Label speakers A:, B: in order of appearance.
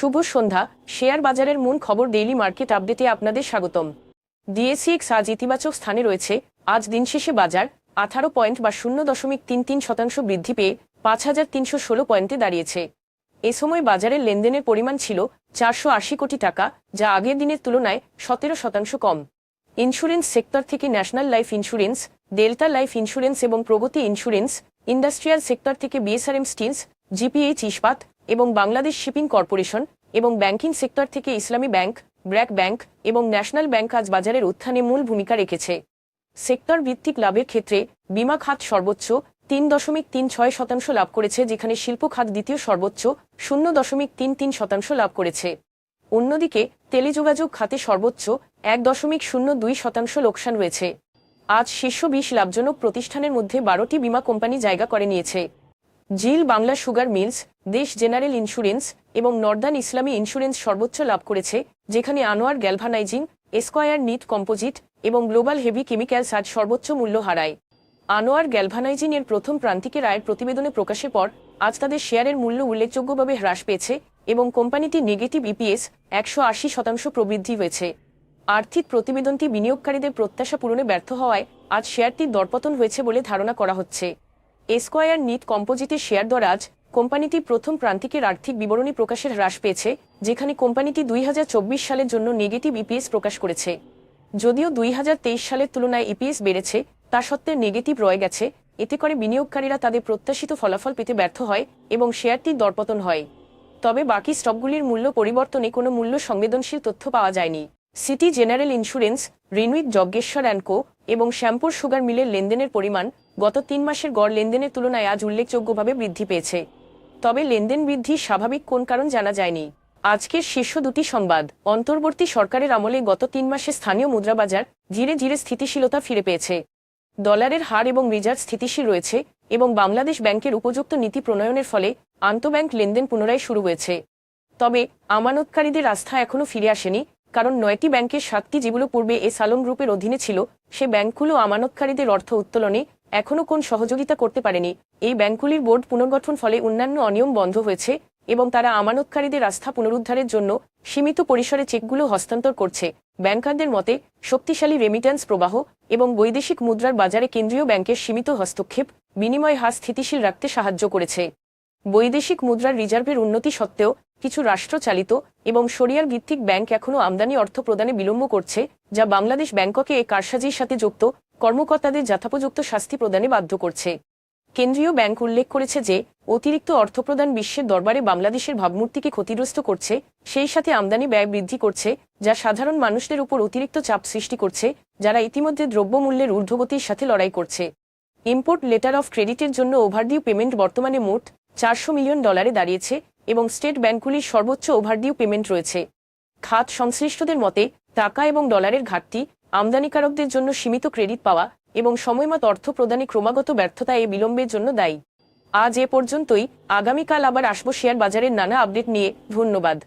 A: শুভ সন্ধ্যা। Share বাজারের মূল খবর ডেইলি মার্কেট আপডেটে আপনাদের স্বাগতম। ডিএসিএক্স আজ ইতিবাচক স্থানে রয়েছে। আজ দিন শেষে বাজার আঠারো পয়েন্ট বা শূন্য দশমিক তিন তিন শতাংশ বৃদ্ধি পেয়ে পাঁচ হাজার তিনশো ষোলো পয়েন্টে দাঁড়িয়েছে। এ সময় বাজারের লেনদেনের পরিমাণ ছিল চারশো আশি কোটি টাকা, যা আগের দিনের তুলনায় সতেরো শতাংশ কম। ইন্স্যুরেন্স সেক্টর থেকে National Life Insurance Delta Life Insurance এবং প্রগতি ইন্স্যুরেন্স ইন্ডাস্ট্রিয়াল সেক্টর থেকে বিএসআরএম স্টিলস জিপিএইচ ইস্পাত এবং বাংলাদেশ শিপিং কর্পোরেশন এবং ব্যাংকিং সেক্টর থেকে ইসলামী ব্যাংক, ব্র্যাক ব্যাংক এবং ন্যাশনাল ব্যাংক আজ বাজারের উত্থানে মূল ভূমিকা রেখেছে। সেক্টর ভিত্তিক লাভের ক্ষেত্রে বিমা খাত সর্বোচ্চ তিন দশমিক তিন ছয় শতাংশ লাভ করেছে, যেখানে শিল্প খাত দ্বিতীয় সর্বোচ্চ শূন্য দশমিক তিন তিন শতাংশ লাভ করেছে। অন্যদিকে টেলিযোগাযোগ খাতে সর্বোচ্চ এক দশমিক শূন্য দুই শতাংশ লোকসান রয়েছে। আজ শীর্ষ বিশ লাভজনক প্রতিষ্ঠানের মধ্যে বারোটি বিমা কোম্পানি জায়গা করে নিয়েছে। Zeal Bangla Sugar Mills, Desh General Insurance এবং নর্দার্ন ইসলামী ইন্স্যুরেন্স সর্বোচ্চ লাভ করেছে, যেখানে Anwar Galvanizing Esquire Knit Composite এবং গ্লোবাল হেভি কেমিক্যালস আজ সর্বোচ্চ মূল্য হারায়। আনোয়ার গ্যালভানাইজিং এর প্রথম প্রান্তিকের আয়ের প্রতিবেদনে প্রকাশের পর, আজ তাদের শেয়ারের মূল্য উল্লেখযোগ্যভাবে হ্রাস পেয়েছে এবং কোম্পানিটি নেগেটিভ ইপিএস একশো আশি শতাংশ প্রবৃদ্ধি হয়েছে। আর্থিক প্রতিবেদনটি বিনিয়োগকারীদের প্রত্যাশা পূরণে ব্যর্থ হওয়ায় আজ শেয়ারটির দরপতন হয়েছে বলে ধারণা করা হচ্ছে। এসকোয়ার নিট কম্পোজিটের শেয়ার দর আজ কোম্পানিটি প্রথম প্রান্তিকের আর্থিক বিবরণী প্রকাশের হ্রাস পেয়েছে, যেখানে কোম্পানিটি দুই হাজার চব্বিশ সালের জন্য নেগেটিভ ইপিএস প্রকাশ করেছে। যদিও দুই হাজার তেইশ সালের তুলনায় ইপিএস বেড়েছে, তা সত্ত্বে নেগেটিভ রয়ে গেছে। এতে করে বিনিয়োগকারীরা তাদের প্রত্যাশিত ফলাফল পেতে ব্যর্থ হয় এবং শেয়ারটির দরপতন হয়। তবে বাকি স্টকগুলির মূল্য পরিবর্তনে কোনো মূল্য সংবেদনশীল তথ্য পাওয়া যায়নি। City General Insurance Renwick Jajneswar and Co এবং শ্যাম্পুর সুগার মিলের লেনদেনের পরিমাণ গত তিন মাসের গড় লেনদেনের তুলনায় আজ উল্লেখযোগ্যভাবে বৃদ্ধি পেয়েছে। তবে লেনদেন বৃদ্ধি স্বাভাবিক কোন কারণ জানা যায়নি। আজকের শীর্ষ দুটি সংবাদ, অন্তর্বর্তী সরকারের আমলে গত তিন মাসে স্থানীয় মুদ্রাবাজার ধীরে ধীরে স্থিতিশীলতা ফিরে পেয়েছে। ডলারের হার এবং রিজার্ভ স্থিতিশীল রয়েছে এবং বাংলাদেশ ব্যাংকের উপযুক্ত নীতি প্রণয়নের ফলে আন্তঃব্যাংক লেনদেন পুনরায় শুরু হয়েছে। তবে আমানতকারীদের আস্থা এখনও ফিরে আসেনি, কারণ নয়টি ব্যাংকের সাতটি যেগুলো পূর্বে এ সালন গ্রুপের অধীনে ছিল, সে ব্যাংকগুলো আমানতকারীদের অর্থ উত্তোলনে এখনও কোন সহযোগিতা করতে পারেনি। এই ব্যাংকগুলির বোর্ড পুনর্গঠন ফলে অন্যান্য অনিয়ম বন্ধ হয়েছে এবং তারা আমানতকারীদের আস্থা পুনরুদ্ধারের জন্য সীমিত পরিসরে চেকগুলো হস্তান্তর করছে। ব্যাংকারদের মতে, শক্তিশালী রেমিট্যান্স প্রবাহ এবং বৈদেশিক মুদ্রার বাজারে কেন্দ্রীয় ব্যাংকের সীমিত হস্তক্ষেপ বিনিময় হার স্থিতিশীল রাখতে সাহায্য করেছে। বৈদেশিক মুদ্রার রিজার্ভের উন্নতি সত্ত্বেও কিছু রাষ্ট্রচালিত এবং সরিয়ার ভিত্তিক ব্যাংক এখনও আমদানি অর্থ প্রদানে বিলম্ব করছে, যা বাংলাদেশ ব্যাংককে এ কারসাজির সাথে যুক্ত কর্মকর্তাদের যথাপযুক্ত শাস্তি প্রদানে বাধ্য করছে। কেন্দ্রীয় ব্যাংক উল্লেখ করেছে যে, অতিরিক্ত অর্থ প্রদান বিশ্বের দরবারে বাংলাদেশের ভাবমূর্তিকে ক্ষতিগ্রস্ত করছে, সেই সাথে আমদানি ব্যয় বৃদ্ধি করছে, যা সাধারণ মানুষদের উপর অতিরিক্ত চাপ সৃষ্টি করছে, যারা ইতিমধ্যে দ্রব্যমূল্যের ঊর্ধ্বগতির সাথে লড়াই করছে। ইম্পোর্ট লেটার অফ ক্রেডিটের জন্য ওভারডিউ পেমেন্ট বর্তমানে মোট চারশো মিলিয়ন ডলারে দাঁড়িয়েছে এবং স্টেট ব্যাংকগুলির সর্বোচ্চ ওভারডিউ পেমেন্ট রয়েছে। খাত সংশ্লিষ্টদের মতে, টাকা এবং ডলারের ঘাটতি আমদানিকারকদের জন্য সীমিত ক্রেডিট পাওয়া এবং সময়মত অর্থ প্রদানে ক্রমাগত ব্যর্থতা এ বিলম্বের জন্য দায়ী। আজ এ পর্যন্তই। আগামীকাল আবার আসব শেয়ার বাজারের নানা আপডেট নিয়ে। ধন্যবাদ।